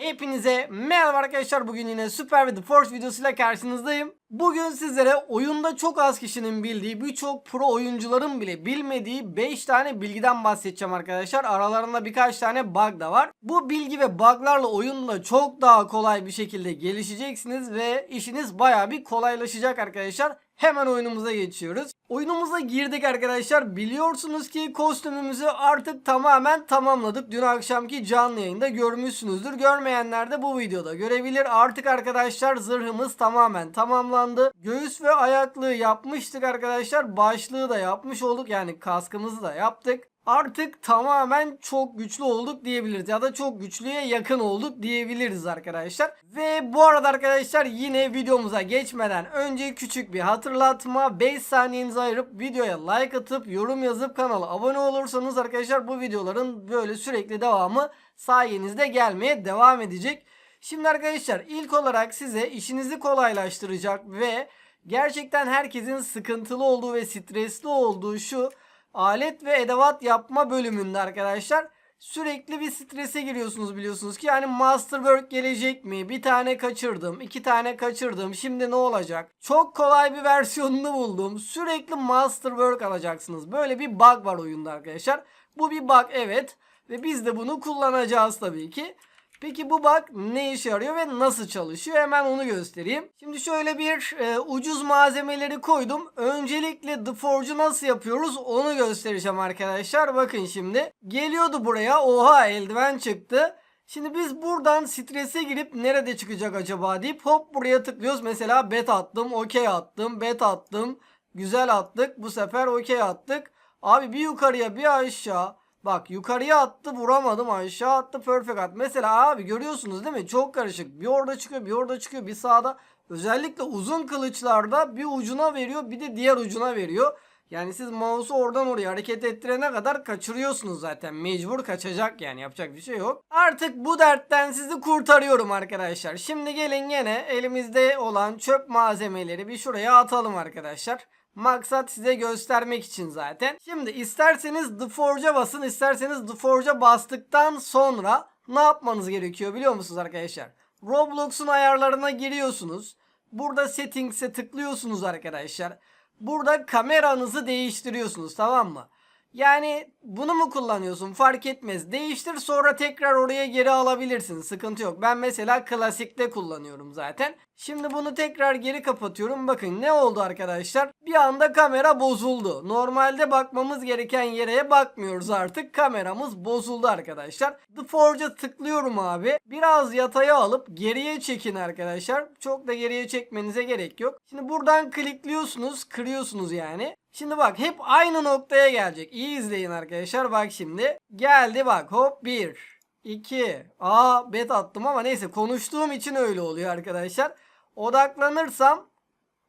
Hepinize merhaba arkadaşlar. Bugün yine Super ve The Force videosuyla karşınızdayım. Bugün sizlere oyunda çok az kişinin bildiği, birçok pro oyuncuların bile bilmediği 5 tane bilgiden bahsedeceğim arkadaşlar. Aralarında birkaç tane bug da var. Bu bilgi ve buglarla oyunda çok daha kolay bir şekilde gelişeceksiniz ve işiniz baya bir kolaylaşacak arkadaşlar. Hemen oyunumuza geçiyoruz. Oyunumuza girdik arkadaşlar. Biliyorsunuz ki kostümümüzü artık tamamen tamamladık. Dün akşamki canlı yayında görmüşsünüzdür. Görmeyenler de bu videoda görebilir. Artık arkadaşlar zırhımız tamamen tamamlandı. Göğüs ve ayaklığı yapmıştık arkadaşlar. Başlığı da yapmış olduk. Yani kaskımızı da yaptık artık tamamen çok güçlü olduk diyebiliriz ya da çok güçlüye yakın olduk diyebiliriz arkadaşlar. Ve bu arada arkadaşlar yine videomuza geçmeden önce küçük bir hatırlatma 5 saniyenizi ayırıp videoya like atıp yorum yazıp kanala abone olursanız arkadaşlar bu videoların böyle sürekli devamı sayenizde gelmeye devam edecek. Şimdi arkadaşlar ilk olarak size işinizi kolaylaştıracak ve gerçekten herkesin sıkıntılı olduğu ve stresli olduğu şu alet ve edevat yapma bölümünde arkadaşlar sürekli bir strese giriyorsunuz biliyorsunuz ki yani Masterwork gelecek mi? Bir tane kaçırdım, iki tane kaçırdım. Şimdi ne olacak? Çok kolay bir versiyonunu buldum. Sürekli Masterwork alacaksınız. Böyle bir bug var oyunda arkadaşlar. Bu bir bug evet ve biz de bunu kullanacağız tabii ki. Peki bu bug ne işe yarıyor ve nasıl çalışıyor? Hemen onu göstereyim. Şimdi şöyle bir e, ucuz malzemeleri koydum. Öncelikle The Forge'u nasıl yapıyoruz onu göstereceğim arkadaşlar. Bakın şimdi. Geliyordu buraya. Oha eldiven çıktı. Şimdi biz buradan strese girip nerede çıkacak acaba deyip hop buraya tıklıyoruz. Mesela bet attım, okey attım, bet attım. Güzel attık. Bu sefer okey attık. Abi bir yukarıya bir aşağı. Bak yukarıya attı vuramadım aşağı attı perfect at. Mesela abi görüyorsunuz değil mi? Çok karışık. Bir orada çıkıyor bir orada çıkıyor bir sağda. Özellikle uzun kılıçlarda bir ucuna veriyor bir de diğer ucuna veriyor. Yani siz mouse'u oradan oraya hareket ettirene kadar kaçırıyorsunuz zaten. Mecbur kaçacak yani yapacak bir şey yok. Artık bu dertten sizi kurtarıyorum arkadaşlar. Şimdi gelin gene elimizde olan çöp malzemeleri bir şuraya atalım arkadaşlar. Maksat size göstermek için zaten. Şimdi isterseniz The Forge'a basın, isterseniz The Forge'a bastıktan sonra ne yapmanız gerekiyor biliyor musunuz arkadaşlar? Roblox'un ayarlarına giriyorsunuz. Burada Settings'e tıklıyorsunuz arkadaşlar. Burada kameranızı değiştiriyorsunuz tamam mı? Yani bunu mu kullanıyorsun fark etmez. Değiştir sonra tekrar oraya geri alabilirsin. Sıkıntı yok. Ben mesela klasikte kullanıyorum zaten. Şimdi bunu tekrar geri kapatıyorum. Bakın ne oldu arkadaşlar? Bir anda kamera bozuldu. Normalde bakmamız gereken yere bakmıyoruz artık. Kameramız bozuldu arkadaşlar. The Forge'a tıklıyorum abi. Biraz yataya alıp geriye çekin arkadaşlar. Çok da geriye çekmenize gerek yok. Şimdi buradan klikliyorsunuz. Kırıyorsunuz yani. Şimdi bak hep aynı noktaya gelecek. İyi izleyin arkadaşlar. Bak şimdi. Geldi bak hop 1 2 Aa bet attım ama neyse konuştuğum için öyle oluyor arkadaşlar. Odaklanırsam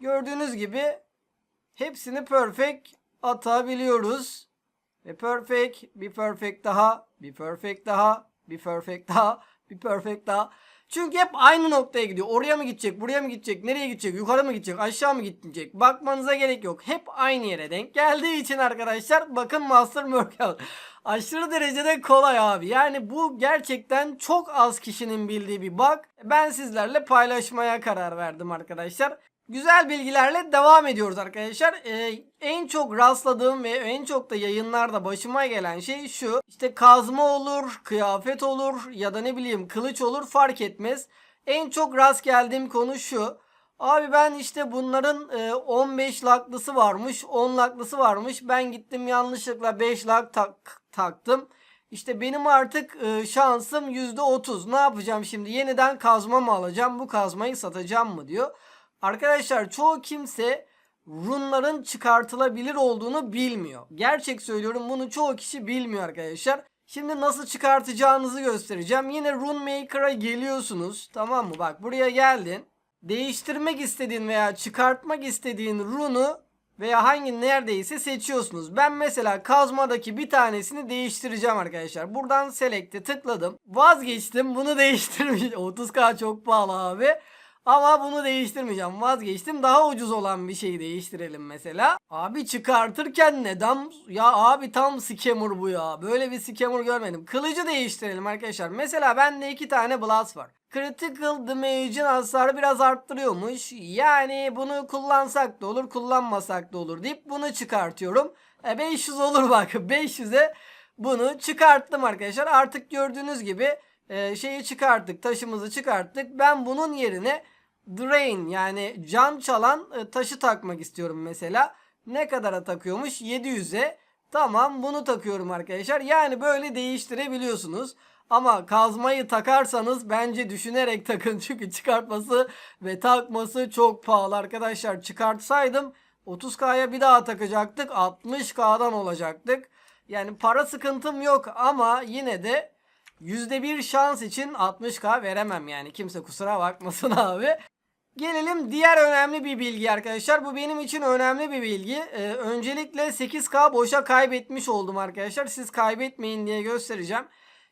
gördüğünüz gibi hepsini perfect atabiliyoruz. Ve perfect, bir perfect daha, bir perfect daha, bir perfect daha, bir perfect daha. Çünkü hep aynı noktaya gidiyor. Oraya mı gidecek, buraya mı gidecek, nereye gidecek, yukarı mı gidecek, aşağı mı gidecek? Bakmanıza gerek yok. Hep aynı yere denk geldiği için arkadaşlar bakın Master Workout. Aşırı derecede kolay abi. Yani bu gerçekten çok az kişinin bildiği bir bug. Ben sizlerle paylaşmaya karar verdim arkadaşlar. Güzel bilgilerle devam ediyoruz arkadaşlar. Ee, en çok rastladığım ve en çok da yayınlarda başıma gelen şey şu. İşte kazma olur, kıyafet olur ya da ne bileyim kılıç olur fark etmez. En çok rast geldiğim konu şu. Abi ben işte bunların e, 15 laklısı varmış, 10 laklısı varmış. Ben gittim yanlışlıkla 5 lak tak, taktım. İşte benim artık e, şansım %30. Ne yapacağım şimdi? Yeniden kazma mı alacağım? Bu kazmayı satacağım mı diyor. Arkadaşlar çoğu kimse runların çıkartılabilir olduğunu bilmiyor. Gerçek söylüyorum bunu çoğu kişi bilmiyor arkadaşlar. Şimdi nasıl çıkartacağınızı göstereceğim. Yine Rune Maker'a geliyorsunuz. Tamam mı? Bak buraya geldin. Değiştirmek istediğin veya çıkartmak istediğin rune'u veya hangi neredeyse seçiyorsunuz. Ben mesela kazmadaki bir tanesini değiştireceğim arkadaşlar. Buradan select'e tıkladım. Vazgeçtim. Bunu değiştirmiş. 30k çok pahalı abi. Ama bunu değiştirmeyeceğim. Vazgeçtim. Daha ucuz olan bir şeyi değiştirelim mesela. Abi çıkartırken neden? Ya abi tam scammer bu ya. Böyle bir scammer görmedim. Kılıcı değiştirelim arkadaşlar. Mesela bende iki tane blast var. Critical Damage'in hasarı biraz arttırıyormuş. Yani bunu kullansak da olur, kullanmasak da olur deyip bunu çıkartıyorum. E 500 olur bak. 500'e bunu çıkarttım arkadaşlar. Artık gördüğünüz gibi e, şeyi çıkarttık. Taşımızı çıkarttık. Ben bunun yerine Drain yani can çalan e, taşı takmak istiyorum mesela. Ne kadara takıyormuş? 700'e. Tamam bunu takıyorum arkadaşlar. Yani böyle değiştirebiliyorsunuz. Ama kazmayı takarsanız bence düşünerek takın. Çünkü çıkartması ve takması çok pahalı arkadaşlar. Çıkartsaydım 30K'ya bir daha takacaktık. 60K'dan olacaktık. Yani para sıkıntım yok ama yine de %1 şans için 60K veremem yani. Kimse kusura bakmasın abi. Gelelim diğer önemli bir bilgi arkadaşlar. Bu benim için önemli bir bilgi. Ee, öncelikle 8K boşa kaybetmiş oldum arkadaşlar. Siz kaybetmeyin diye göstereceğim.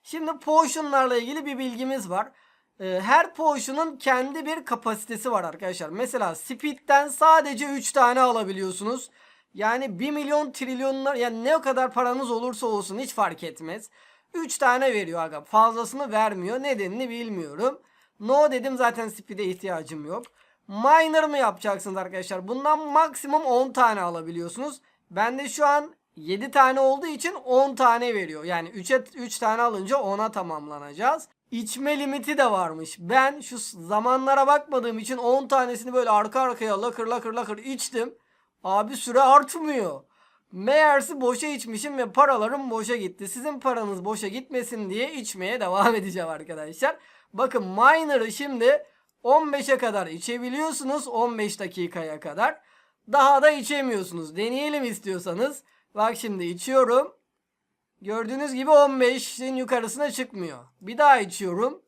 Şimdi potionlarla ilgili bir bilgimiz var. Ee, her potion'un kendi bir kapasitesi var arkadaşlar. Mesela speed'den sadece 3 tane alabiliyorsunuz. Yani 1 milyon trilyonlar yani ne kadar paranız olursa olsun hiç fark etmez. 3 tane veriyor aga. Fazlasını vermiyor. Nedenini bilmiyorum. No dedim zaten speed'e ihtiyacım yok. Minor mı yapacaksınız arkadaşlar? Bundan maksimum 10 tane alabiliyorsunuz. Bende şu an 7 tane olduğu için 10 tane veriyor. Yani 3'e 3 tane alınca 10'a tamamlanacağız. İçme limiti de varmış. Ben şu zamanlara bakmadığım için 10 tanesini böyle arka arkaya lakır lakır lakır içtim. Abi süre artmıyor. Meğerse boşa içmişim ve paralarım boşa gitti. Sizin paranız boşa gitmesin diye içmeye devam edeceğim arkadaşlar. Bakın Miner'ı şimdi 15'e kadar içebiliyorsunuz. 15 dakikaya kadar. Daha da içemiyorsunuz. Deneyelim istiyorsanız. Bak şimdi içiyorum. Gördüğünüz gibi 15'in yukarısına çıkmıyor. Bir daha içiyorum.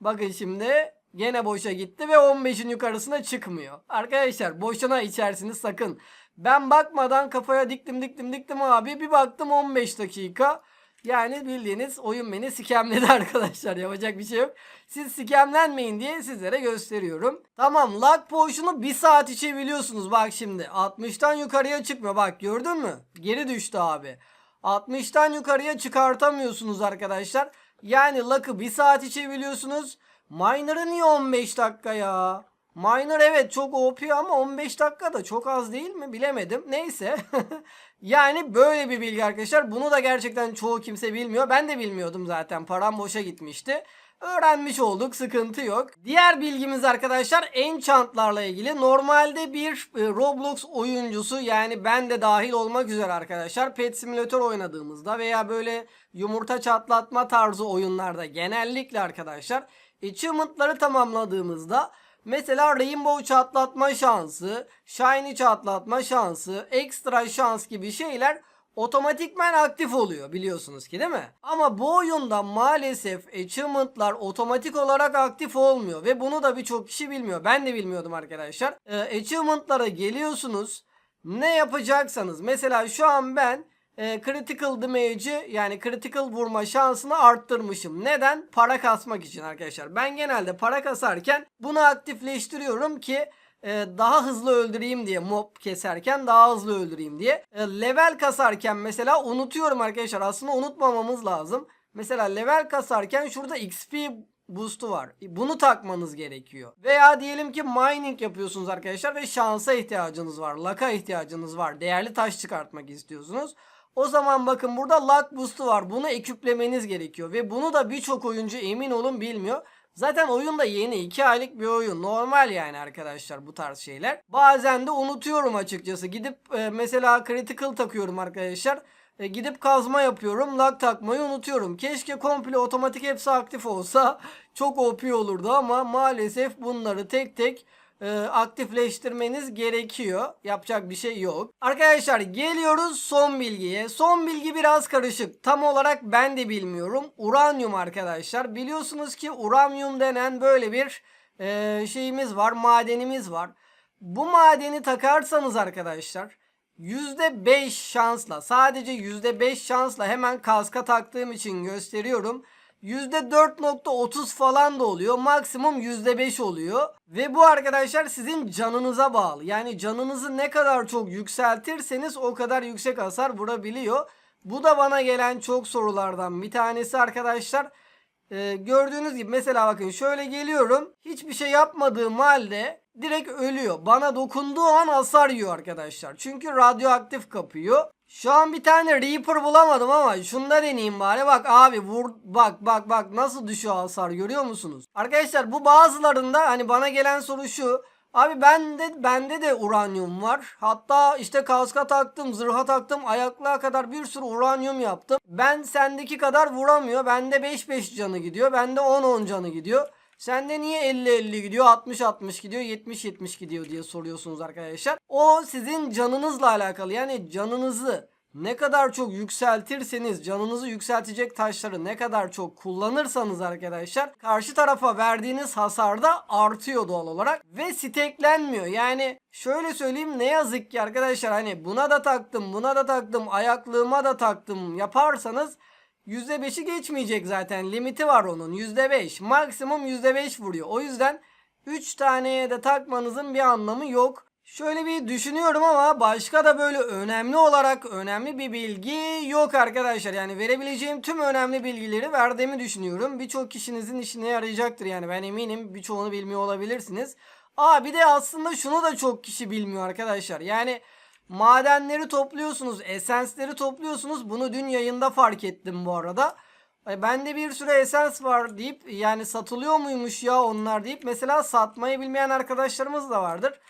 Bakın şimdi gene boşa gitti ve 15'in yukarısına çıkmıyor. Arkadaşlar boşuna içersiniz sakın. Ben bakmadan kafaya diktim diktim diktim abi. Bir baktım 15 dakika. Yani bildiğiniz oyun beni sikemledi arkadaşlar. Yapacak bir şey yok. Siz sikemlenmeyin diye sizlere gösteriyorum. Tamam luck potion'u 1 saat içebiliyorsunuz. Bak şimdi 60'tan yukarıya çıkmıyor. Bak gördün mü? Geri düştü abi. 60'tan yukarıya çıkartamıyorsunuz arkadaşlar. Yani luck'ı 1 saat içebiliyorsunuz. Miner'ı niye 15 dakika ya? Miner evet çok OP ama 15 dakika da çok az değil mi bilemedim. Neyse. yani böyle bir bilgi arkadaşlar. Bunu da gerçekten çoğu kimse bilmiyor. Ben de bilmiyordum zaten. Param boşa gitmişti. Öğrenmiş olduk sıkıntı yok. Diğer bilgimiz arkadaşlar enchantlarla ilgili. Normalde bir e, Roblox oyuncusu yani ben de dahil olmak üzere arkadaşlar Pet Simulator oynadığımızda veya böyle yumurta çatlatma tarzı oyunlarda genellikle arkadaşlar achievement'ları tamamladığımızda Mesela Rainbow çatlatma şansı, Shiny çatlatma şansı, ekstra şans gibi şeyler otomatikmen aktif oluyor biliyorsunuz ki değil mi? Ama bu oyunda maalesef achievement'lar otomatik olarak aktif olmuyor ve bunu da birçok kişi bilmiyor. Ben de bilmiyordum arkadaşlar. Ee, achievement'lara geliyorsunuz. Ne yapacaksanız mesela şu an ben e, critical damage'i yani critical vurma şansını arttırmışım. Neden? Para kasmak için arkadaşlar. Ben genelde para kasarken bunu aktifleştiriyorum ki e, daha hızlı öldüreyim diye mob keserken daha hızlı öldüreyim diye. E, level kasarken mesela unutuyorum arkadaşlar. Aslında unutmamamız lazım. Mesela level kasarken şurada XP boost'u var. Bunu takmanız gerekiyor. Veya diyelim ki mining yapıyorsunuz arkadaşlar ve şansa ihtiyacınız var. Luck'a ihtiyacınız var. Değerli taş çıkartmak istiyorsunuz. O zaman bakın burada luck boost'u var. Bunu ekiplemeniz gerekiyor. Ve bunu da birçok oyuncu emin olun bilmiyor. Zaten oyun da yeni 2 aylık bir oyun. Normal yani arkadaşlar bu tarz şeyler. Bazen de unutuyorum açıkçası. Gidip e, mesela critical takıyorum arkadaşlar. E, gidip kazma yapıyorum. Lag takmayı unutuyorum. Keşke komple otomatik hepsi aktif olsa çok OP olurdu ama maalesef bunları tek tek e, aktifleştirmeniz gerekiyor. Yapacak bir şey yok. Arkadaşlar geliyoruz son bilgiye. Son bilgi biraz karışık. Tam olarak ben de bilmiyorum. Uranyum arkadaşlar. Biliyorsunuz ki uranyum denen böyle bir e, şeyimiz var. Madenimiz var. Bu madeni takarsanız arkadaşlar %5 şansla sadece %5 şansla hemen kaska taktığım için gösteriyorum. %4.30 falan da oluyor. Maksimum %5 oluyor. Ve bu arkadaşlar sizin canınıza bağlı. Yani canınızı ne kadar çok yükseltirseniz o kadar yüksek hasar vurabiliyor. Bu da bana gelen çok sorulardan bir tanesi arkadaşlar. Ee, gördüğünüz gibi mesela bakın şöyle geliyorum. Hiçbir şey yapmadığım halde direkt ölüyor. Bana dokunduğu an hasar yiyor arkadaşlar. Çünkü radyoaktif kapıyor. Şu an bir tane Reaper bulamadım ama şunu da deneyeyim bari. Bak abi vur bak bak bak nasıl düşüyor hasar görüyor musunuz? Arkadaşlar bu bazılarında hani bana gelen soru şu. Abi bende bende de uranyum var. Hatta işte kaska taktım, zırha taktım, ayaklığa kadar bir sürü uranyum yaptım. Ben sendeki kadar vuramıyor. Bende 5-5 canı gidiyor. Bende 10-10 canı gidiyor. Sende niye 50-50 gidiyor, 60-60 gidiyor, 70-70 gidiyor diye soruyorsunuz arkadaşlar. O sizin canınızla alakalı. Yani canınızı ne kadar çok yükseltirseniz, canınızı yükseltecek taşları ne kadar çok kullanırsanız arkadaşlar karşı tarafa verdiğiniz hasar da artıyor doğal olarak ve steklenmiyor. Yani şöyle söyleyeyim ne yazık ki arkadaşlar hani buna da taktım, buna da taktım, ayaklığıma da taktım yaparsanız %5'i geçmeyecek zaten. Limiti var onun. %5. Maksimum %5 vuruyor. O yüzden 3 taneye de takmanızın bir anlamı yok. Şöyle bir düşünüyorum ama başka da böyle önemli olarak önemli bir bilgi yok arkadaşlar. Yani verebileceğim tüm önemli bilgileri verdiğimi düşünüyorum. Birçok kişinizin işine yarayacaktır yani ben eminim birçoğunu bilmiyor olabilirsiniz. Aa bir de aslında şunu da çok kişi bilmiyor arkadaşlar. Yani madenleri topluyorsunuz, esensleri topluyorsunuz. Bunu dün yayında fark ettim bu arada. Ay, Bende bir sürü esens var deyip yani satılıyor muymuş ya onlar deyip mesela satmayı bilmeyen arkadaşlarımız da vardır.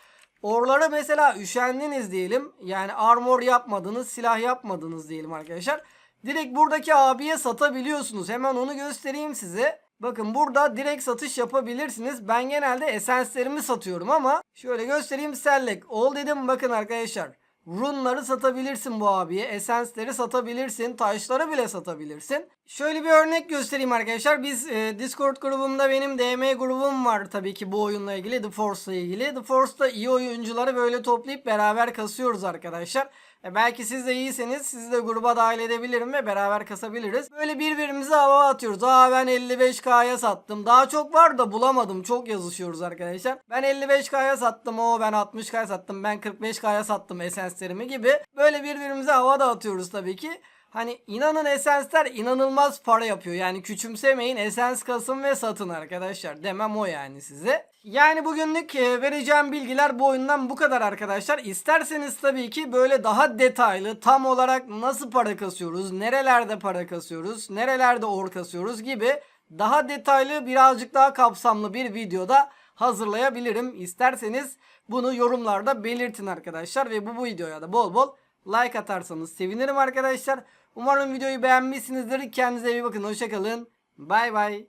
Orlara mesela üşendiniz diyelim. Yani armor yapmadınız, silah yapmadınız diyelim arkadaşlar. Direkt buradaki abiye satabiliyorsunuz. Hemen onu göstereyim size. Bakın burada direkt satış yapabilirsiniz. Ben genelde esenslerimi satıyorum ama şöyle göstereyim sellek. Ol dedim bakın arkadaşlar. Runları satabilirsin bu abiye. Esensleri satabilirsin. Taşları bile satabilirsin. Şöyle bir örnek göstereyim arkadaşlar. Biz e, Discord grubumda benim DM grubum var tabii ki bu oyunla ilgili. The Force'la ilgili. The Force'da iyi oyuncuları böyle toplayıp beraber kasıyoruz arkadaşlar. E, belki siz de iyiseniz sizi de gruba dahil edebilirim ve beraber kasabiliriz. Böyle birbirimize hava atıyoruz. Aa ben 55k'ya sattım. Daha çok var da bulamadım. Çok yazışıyoruz arkadaşlar. Ben 55k'ya sattım. O ben 60k'ya sattım. Ben 45k'ya sattım esenslerimi gibi. Böyle birbirimize hava da atıyoruz tabii ki. Hani inanın esensler inanılmaz para yapıyor. Yani küçümsemeyin esens kasın ve satın arkadaşlar. Demem o yani size. Yani bugünlük e, vereceğim bilgiler bu oyundan bu kadar arkadaşlar. İsterseniz tabii ki böyle daha detaylı tam olarak nasıl para kasıyoruz, nerelerde para kasıyoruz, nerelerde or kasıyoruz gibi daha detaylı birazcık daha kapsamlı bir videoda hazırlayabilirim. İsterseniz bunu yorumlarda belirtin arkadaşlar ve bu, bu videoya da bol bol like atarsanız sevinirim arkadaşlar. Umarım videoyu beğenmişsinizdir. Kendinize iyi bakın. Hoşçakalın. Bay bay.